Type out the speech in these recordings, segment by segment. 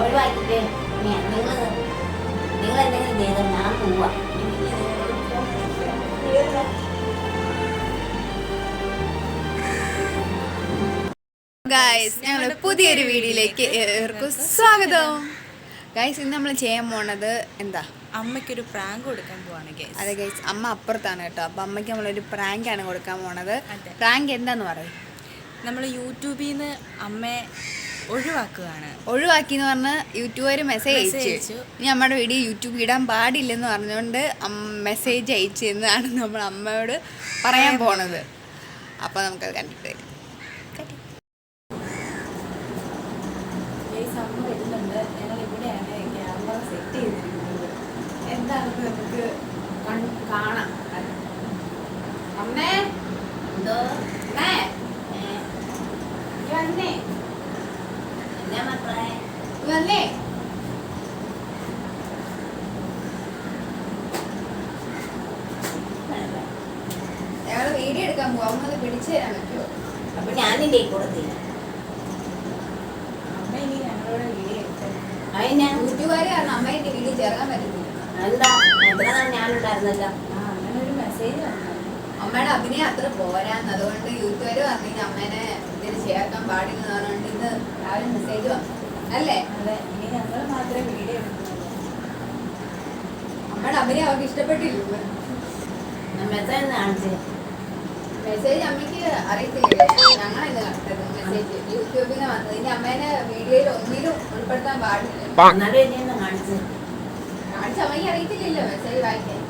ഒഴിവാക്കിയിട്ട് നിങ്ങൾ നിങ്ങൾ എന്തെങ്കിലും ചെയ്താൽ ഞാൻ പോവാ. എനിക്ക് ഗായ്സ് ഞങ്ങൾ പുതിയൊരു വീഡിയോയിലേക്ക് ഏവർക്കും സ്വാഗതം. ഗൈസ് ഇന്ന് നമ്മൾ ചെയ്യാൻ പോണത് എന്താ? അമ്മയ്ക്കൊരു പ്രാങ്ക് കൊടുക്കാൻ പോവാണ് ഗൈസ് അതെ ഗൈസ് അമ്മ അപ്പുറത്താണ് കേട്ടോ. അപ്പൊ അമ്മയ്ക്ക് നമ്മളൊരു പ്രാങ്ക് ആണ് കൊടുക്കാൻ പോണത്. പ്രാങ്ക് എന്താന്ന് പറയും? നമ്മൾ യൂട്യൂബിൽ നിന്ന് അമ്മയെ ഒഴിവാക്കുകയാണ്. ഒഴിവാക്കി എന്ന് പറഞ്ഞ് യൂട്യൂബർ മെസ്സേജ് അയച്ചു. ഇനി നമ്മുടെ വീഡിയോ യൂട്യൂബ് ഇടാൻ പാടില്ലെന്ന് പറഞ്ഞുകൊണ്ട് മെസ്സേജ് അയച്ചു എന്നാണ് നമ്മൾ അമ്മയോട് പറയാൻ പോണത്. അപ്പൊ നമുക്കത് കണ്ടിട്ട് വരും. എന്താണെന്ന് നമുക്ക് കാണാം. അമ്മേ എന്തോ? അമ്മേ വന്നേ. ഞങ്ങൾ വീഡിയോ എടുക്കാൻ പോവാം. അമ്മ അത് പിടിച്ചു തരാൻ പറ്റുമോ? അപ്പൊ ഞാൻ നിന്റെ കൂടത്തില്ല അമ്മ ഇനി ഞങ്ങളോട് വീഡിയോ ചേർക്കാൻ പറ്റുന്നില്ല എന്താ എത്ര ഞാനുണ്ടായിരുന്നല്ലോ? അങ്ങനെ ഒരു മെസ്സേജ് വന്നു. അമ്മയുടെ അഭിനയം അത്ര പോരാന്ന്. അതുകൊണ്ട് യൂട്യൂബർ പറഞ്ഞു അമ്മേനെ ഇതിന് ചേർക്കാൻ പാടില്ലെന്ന് പറഞ്ഞുകൊണ്ട് ഇന്ന് രാവിലെ മെസ്സേജ് വന്നു. അല്ലേ? ഇനി ഞങ്ങൾ മാത്രമേ വീഡിയോ എടുക്കുന്നുള്ളൂ. അമ്മയുടെ അഭിനയം അവർക്ക് ഇഷ്ടപ്പെട്ടില്ല? മെസ്സേജ് മെസ്സേജ് അമ്മയ്ക്ക് അറിയത്തില്ല? ഞങ്ങളെന്ന് കണ്ടത് മെസ്സേജ് യൂട്യൂബിൽ നിന്ന് വന്നത്. ഇനി അമ്മേനെ വീഡിയോയിൽ ഒന്നിലും ഉൾപ്പെടുത്താൻ പാടില്ല. എന്നാലും എന്നെ കാണിച്ച്. കാണിച്ച അമ്മയ്ക്ക് അറിയത്തില്ലല്ലോ മെസ്സേജ് വായിക്കാൻ.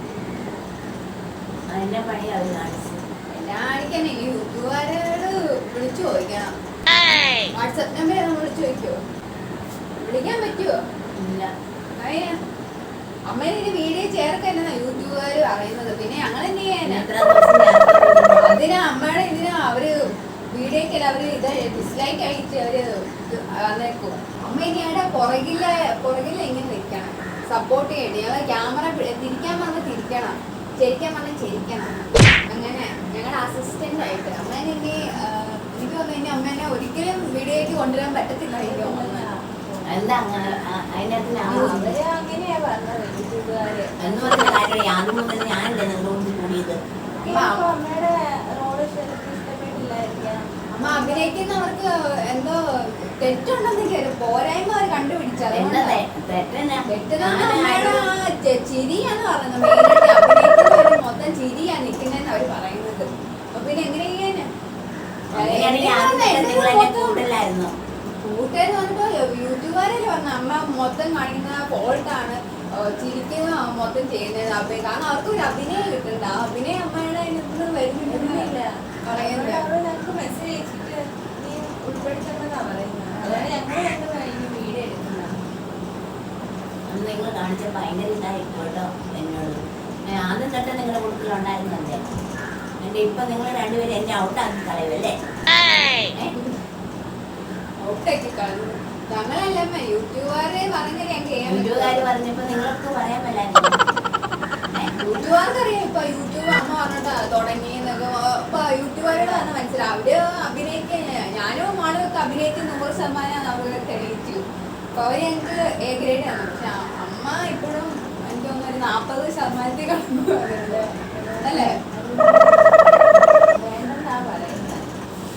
അതിന്റെ പണി അവർ കാണിച്ച്. എല്ലാം കാണിക്കാൻ ഇനി യൂട്യൂബുകാരോട് വിളിച്ചു ചോദിക്കണം. വാട്സപ്പ് നമ്പർ വിളിച്ചു ചോദിക്കുമോ വിളിക്കാൻ പറ്റുമോ ഇല്ല. അമ്മേനെ ഇനി വീഡിയോ യൂട്യൂബുകാര് യൂട്യൂബുകാർ പറയുന്നത്? പിന്നെ ഞങ്ങൾ എന്ത് ചെയ്യാനാ അതിന് അമ്മയുടെ ഇതിന് അവർ വീഡിയോക്ക് അവർ ഇത് ഡിസ്ലൈക്ക് ആയിട്ട് അവർ വന്നേക്കും അമ്മ ഇനി അവിടെ പുറകില്ല പുറകില്ല ഇങ്ങനെ നിൽക്കണം സപ്പോർട്ട് ചെയ്യണം ഞങ്ങൾ ക്യാമറ തിരിക്കാൻ പറഞ്ഞ തിരിക്കണം. ചിരിക്കാൻ പറഞ്ഞ ചിരിക്കണം. അങ്ങനെ ഞങ്ങളുടെ അസിസ്റ്റന്റ് ആയിട്ട്. അമ്മേനെ ഇനി എനിക്ക് തോന്നുന്നു ഇനി അമ്മേനെ ഒരിക്കലും വീഡിയോയ്ക്ക് കൊണ്ടുവരാൻ പറ്റത്തില്ല എനിക്ക് തോന്നുന്നു എന്താ അങ്ങനെ ആ- അതിനകത്ത് അങ്ങനെയാ പറഞ്ഞത് യൂട്യൂബുകാര് എന്ന് പറഞ്ഞ കാര്യം ആദ്യം മുതൽ ഞാനല്ലേ നിങ്ങളോട് കൂടിയത്? അമ്മ അഭിനയിക്കുന്നവർക്ക് എന്തോ തെറ്റുണ്ടെന്ന് പോരായ്മ അവർ കണ്ടുപിടിച്ചത് ചിരിയാന്ന് പറയുന്നത് മൊത്തം ചിരിയാ നിൽക്കുന്നതെന്ന് അവർ പറയുന്നത്. അപ്പൊ പിന്നെ എങ്ങനെ കൂട്ടുകാർ വന്നപ്പോ യൂട്യൂബുകാരല്ലേ പറഞ്ഞ അമ്മ മൊത്തം കാണിക്കുന്ന ഫോൾട്ടാണ് ചിരിക്കുന്ന മൊത്തം ചെയ്യുന്നത്. അഭിനയം കാരണം അവർക്ക് ഒരു അഭിനയം കിട്ടുന്നുണ്ട് ആ അഭിനയം അമ്മയുടെ അതിനകത്ത് വരുന്നില്ല. പറയുന്നത്. ഞങ്ങൾക്ക് മെസ്സേജ് അയച്ചിട്ട് നീ ഉൾപ്പെടുത്തണമെന്നാ പറയുന്നത് അതാണ് ഞങ്ങൾ രണ്ടുപേരും വീഡിയോ എടുക്കുന്നത് അന്ന് നിങ്ങൾ കാണിച്ച ഭയങ്കര ഇതായിരുന്നു കേട്ടോ എന്നോട്. ഞാൻ ആദ്യം തൊട്ട് നിങ്ങളുടെ കുടുക്കിലുണ്ടായിരുന്നല്ലേ എന്റെ ഇപ്പൊ നിങ്ങൾ രണ്ടുപേരും എന്നെ ഔട്ടാക്കി കളയുമല്ലേ ഏ? ഔട്ടാക്കി കളഞ്ഞു ഞങ്ങളല്ല യൂട്യൂബുകാരെ പറഞ്ഞത് ഞാൻ വീട്ടുകാര് പറഞ്ഞപ്പോ നിങ്ങൾക്ക് പറയാൻ പറ്റായിരുന്നു യൂട്യൂബുകാർക്ക് ഇപ്പൊ യൂട്യൂബ് അമ്മ പറഞ്ഞിട്ട് തുടങ്ങിയെന്നൊക്കെ ഇപ്പൊ യൂട്യൂബുകാരോട് തന്നെ മനസ്സിലാവും. അവർ അഭിനയിക്കാൻ ഞാനും ആളും ഒക്കെ അഭിനയിച്ച് നൂറ് ശതമാനം അവർ തെളിയിച്ചു അപ്പൊ അവർ ഞങ്ങൾക്ക് എ ഗ്രേഡ് ആണ്. പക്ഷെ അമ്മ ഇപ്പോഴും എനിക്ക് തോന്നുന്നു ഒരു നാപ്പത് ശതമാനത്തിൽ കടന്നു പോകുന്നുണ്ട് അല്ലേ വേണ്ടെന്നാ പറയുന്നത്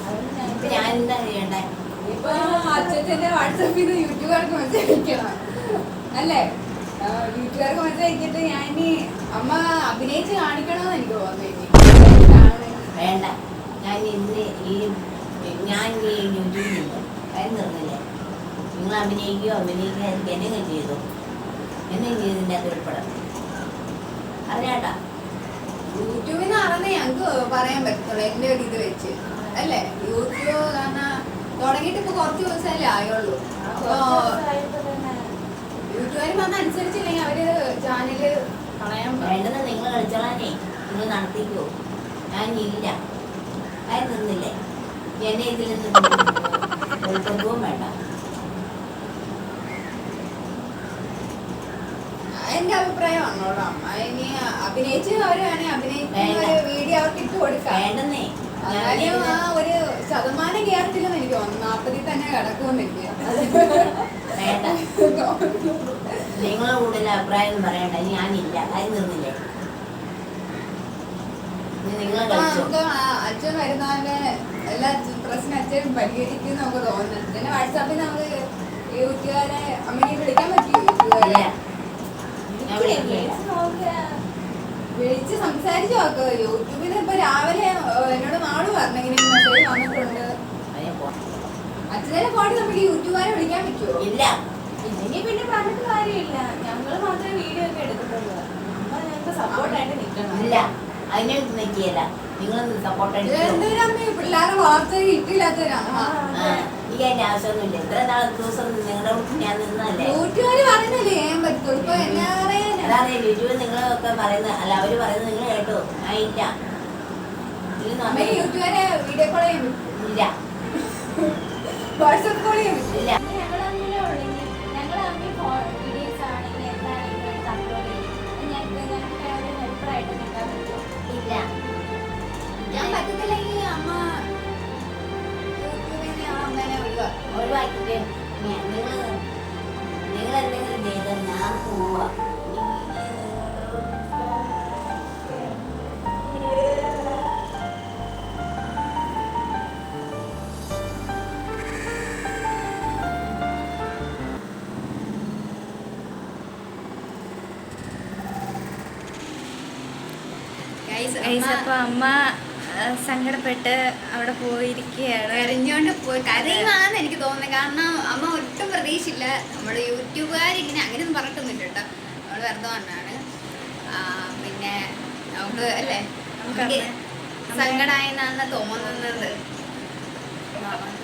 അവർ ഇപ്പൊ ഞങ്ങൾക്ക് ഞാൻ എന്താ ചെയ്യണ്ടേ ഇപ്പൊ അച്ഛന്റെ വാട്സപ്പിൽ യൂട്യൂബുകാർക്ക് മനസ്സിലാക്കണം അല്ലേ? വീട്ടുകാർക്ക് മനസ്സിലാക്കിയിട്ട് ഞാൻ ഇനി അമ്മ അഭിനയിച്ച് കാണിക്കണമെന്ന് എനിക്ക് തോന്നുന്നു. വേണ്ട. ഞാൻ ഇന്ന് ഈ ഞാൻ ഈ യൂട്യൂബിലില്ല കാര്യം തീർന്നില്ലേ നിങ്ങൾ അഭിനയിക്കുകയോ അഭിനയിക്കാതിരിക്കുക എന്തെങ്കിലും ചെയ്തു. എന്തെങ്കിലും ചെയ്തിന്റെ അത് ഉൾപ്പെടാം അറിയാട്ടാ യൂട്യൂബിൽ നിന്ന് അറിഞ്ഞ ഞങ്ങൾക്ക് പറയാൻ പറ്റത്തുള്ളൂ എന്റെ ഒരു ഇത് വെച്ച്. അല്ലേ? യൂട്യൂബ് കാരണം തുടങ്ങിയിട്ട് ഇപ്പൊ കുറച്ച് ദിവസമല്ലേ ആയുള്ളൂ. അപ്പൊ യൂട്യൂബിൽ വന്ന അനുസരിച്ചില്ലെങ്കിൽ അവർ ചാനൽ കളയാൻ വേണ്ടത് നിങ്ങൾ കളിച്ചോളാനേ നിങ്ങൾ നടത്തിക്കോ ഞാൻ ഇല്ല. കാര്യം നിന്നില്ലേ. എന്നെ ഇതിൽ നിന്ന് വേണ്ട. എന്റെ അഭിപ്രായമാണോടാ ഇനി അഭിനയിച്ച് അവർ വേണേ അഭിനയിക്കുന്ന ഒരു വീഡിയോ അവർക്ക് ഇട്ട് കൊടുക്കാം. ഒരു ശതമാനം നാപ്പതിൽ തന്നെ കിടക്കുമെന്ന് എനിക്ക് വേണ്ട കൂടുതൽ അഭിപ്രായം പറയണ്ട. ഞാനില്ല. കാര്യം കളിച്ചോ? നമുക്ക് അച്ഛൻ വരുന്നവന്റെ എല്ലാ പ്രശ്നം അച്ഛൻ പരിഹരിക്കും നമുക്ക് തോന്നുന്നുണ്ട് പിന്നെ വാട്സാപ്പിൽ നമുക്ക് യൂട്യൂബുകാരെ അമ്മയെ വിളിക്കാൻ പറ്റില്ല വിളിച്ച് സംസാരിച്ചു നോക്കുക യൂട്യൂബിൽ ഇപ്പൊ രാവിലെ എന്നോട് നാൾ പറഞ്ഞെങ്കിലും മെസ്സേജ് വന്നിട്ടുണ്ട്. അച്ഛനെ പാടി നമുക്ക് യൂട്യൂബുകാരെ വിളിക്കാൻ പറ്റുമോ? ഇല്ല. ഇനി പിന്നെ പറഞ്ഞിട്ട് കാര്യമില്ല. ഞങ്ങൾ മാത്രമേ വീഡിയോ ഒക്കെ എടുക്കുന്നുള്ളൂ അമ്മ ഞങ്ങൾക്ക് സപ്പോർട്ടായിട്ട് നിൽക്കണം. ഇല്ല. അതിനെ നിൽക്കിയല്ല നിങ്ങൾ സപ്പോർട്ട് അടിച്ചു എന്തൊരു അമ്മ പിള്ളേരെ വാർത്ത കിട്ടിയില്ലാത്തവരമ്മ ആ. എനിക്ക് അതിന്റെ ആവശ്യമൊന്നുമില്ല. ഇത്ര നാൾ ദിവസം നിങ്ങളുടെ ഞാൻ നിന്നല്ലേ യൂട്യൂബുകാര് പറയുന്നല്ലേ ചെയ്യാൻ പറ്റുള്ളൂ ഇപ്പൊ എന്നാ അതാണ് യൂട്യൂബിൽ നിങ്ങളൊക്കെ പറയുന്നത് അല്ല അവർ പറയുന്നത് നിങ്ങൾ കേട്ടോ. ആ ഇല്ല. യൂട്യൂബുകാരെ വീഡിയോ കോൾ ഇല്ല. വാട്സപ്പ് കോൾ ചെയ്യാൻ ഞാൻ പറ്റത്തില്ലെങ്കിൽ അമ്മ യൂട്യൂബിൽ ആ അമ്മേനെ ഒഴിവാക്കും ഒഴിവാക്കിട്ട് നിങ്ങൾ നിങ്ങൾ എന്തെങ്കിലും ചെയ്താൽ ഞാൻ പോവാ. ഗൈസ് അപ്പൊ അമ്മ സങ്കടപ്പെട്ട് അവിടെ പോയിരിക്കുകയാണ്. കരഞ്ഞോണ്ട് പോയി കരയുവാന്ന് എനിക്ക് തോന്നുന്നത് കാരണം അമ്മ ഒട്ടും പ്രതീക്ഷയില്ല നമ്മുടെ യൂട്യൂബുകാർ ഇങ്ങനെ അങ്ങനെയൊന്നും പറഞ്ഞിട്ടൊന്നുമില്ല കേട്ടോ. നമ്മൾ വെറുതെ വന്നാണ്. പിന്നെ നമുക്ക് അല്ലേ? നമുക്ക് സങ്കടമായെന്നാണ് തോന്നുന്നത്.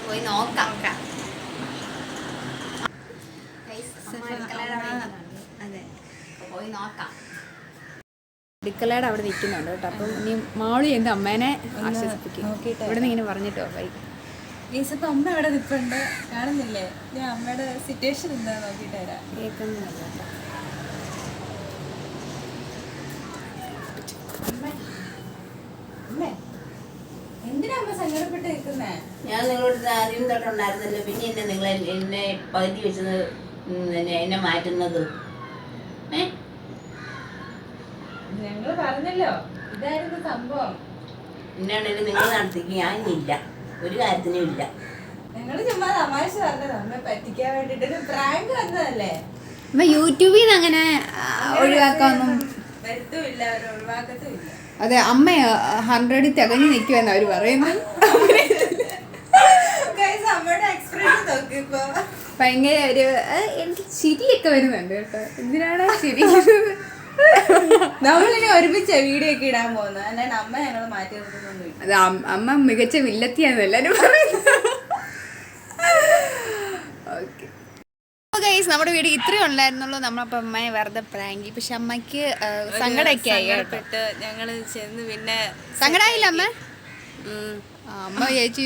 പോയി നോക്കാം. പോയി നോക്കാം. അടുക്കളയുടെ അവിടെ നിൽക്കുന്നുണ്ട് കേട്ടോ. അപ്പം ഇനി മാളി എന്റെ അമ്മേനെ ആശ്വസിപ്പിക്കും. നോക്കിയിട്ട്. ഇവിടെ നിന്ന് ഇങ്ങനെ പറഞ്ഞിട്ടോ ബൈ ഈസപ്പം അമ്മ അവിടെ നിൽപ്പുണ്ട്. കാണുന്നില്ലേ? ഞാൻ അമ്മയുടെ സിറ്റുവേഷൻ എന്താ നോക്കിയിട്ട് വരാം. കേൾക്കുന്നില്ല. കേട്ടോ അമ്മേ. എന്തിനാ അമ്മ സങ്കടപ്പെട്ട് ഞാൻ നിങ്ങളോട് ആദ്യം തൊട്ടുണ്ടായിരുന്നല്ലോ. പിന്നെ എന്നെ നിങ്ങൾ എന്നെ പകുതി വെച്ചത് എന്നെ മാറ്റുന്നത്. ഞങ്ങൾ പറഞ്ഞല്ലോ. ഇതായിരുന്നു സംഭവം. എന്നാണെങ്കിലും നിങ്ങൾ നടത്തിക്ക് ഞാനില്ല. ഒരു കാര്യത്തിനും ഇല്ല. ചുമ്മാ തമാശ പറഞ്ഞത്. അമ്മ പറ്റിക്കാൻ വേണ്ടിട്ട് ഒരു പ്രാങ്ക് വന്നതല്ലേ? അമ്മ യൂട്യൂബിൽ നിന്ന് അങ്ങനെ വരുത്തുമില്ല അവർ ഒഴിവാക്കത്തുമില്ല. അതെ അമ്മ ഹൺഡ്രഡിൽ തികഞ്ഞു നിൽക്കുമെന്ന് അവർ പറയുന്നത് ഗൈസ് അമ്മയുടെ എക്സ്പ്രഷൻ നോക്കി ഇപ്പൊ. ഭയങ്കര ഒരു എനിക്ക് ചിരിയൊക്കെ വരുന്നുണ്ട് കേട്ടോ. എന്തിനാണ് ചിരി? നമ്മളിനി ഒരുമിച്ച വീഡിയോ ഒക്കെ ഇടാൻ പോകുന്നത്. അല്ലാണ്ട് അമ്മ ഞങ്ങൾ മാറ്റി അത് അമ്മ മികച്ച വില്ലത്തിയാന്ന് എല്ലാവരും പറയുന്നത് ഓക്കെ. ഗൈസ് നമ്മുടെ വീട് ഇത്രയും ഉണ്ടായിരുന്നുള്ളൂ നമ്മളപ്പോൾ അമ്മയെ വെറുതെ പ്രാങ്കി പക്ഷെ അമ്മയ്ക്ക് സങ്കടമൊക്കെ ആയി കേട്ടോ. ഞങ്ങൾ ചെന്ന് പിന്നെ സങ്കടമായില്ല അമ്മ? അമ്മ ചേച്ചി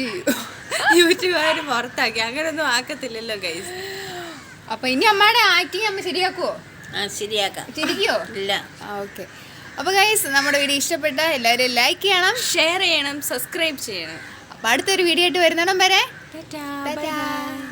യൂട്യൂബുകാർ പുറത്താക്കി. അങ്ങനൊന്നും ആക്കത്തില്ലല്ലോ ഗൈസ് അപ്പൊ ഇനി അമ്മയുടെ ആക്ടിങ് അമ്മ ശരിയാക്കുവോ? ശരിയാക്കാം. ശരിക്കോ? ഇല്ല. ആ ഓക്കെ. അപ്പൊ ഗൈസ് നമ്മുടെ വീഡിയോ ഇഷ്ടപ്പെട്ട എല്ലാവരും ലൈക്ക് ചെയ്യണം. ഷെയർ ചെയ്യണം സബ്സ്ക്രൈബ് ചെയ്യണം. അപ്പൊ അടുത്തൊരു വീഡിയോ ആയിട്ട് വരുന്നിടം വരെ. ടാറ്റാ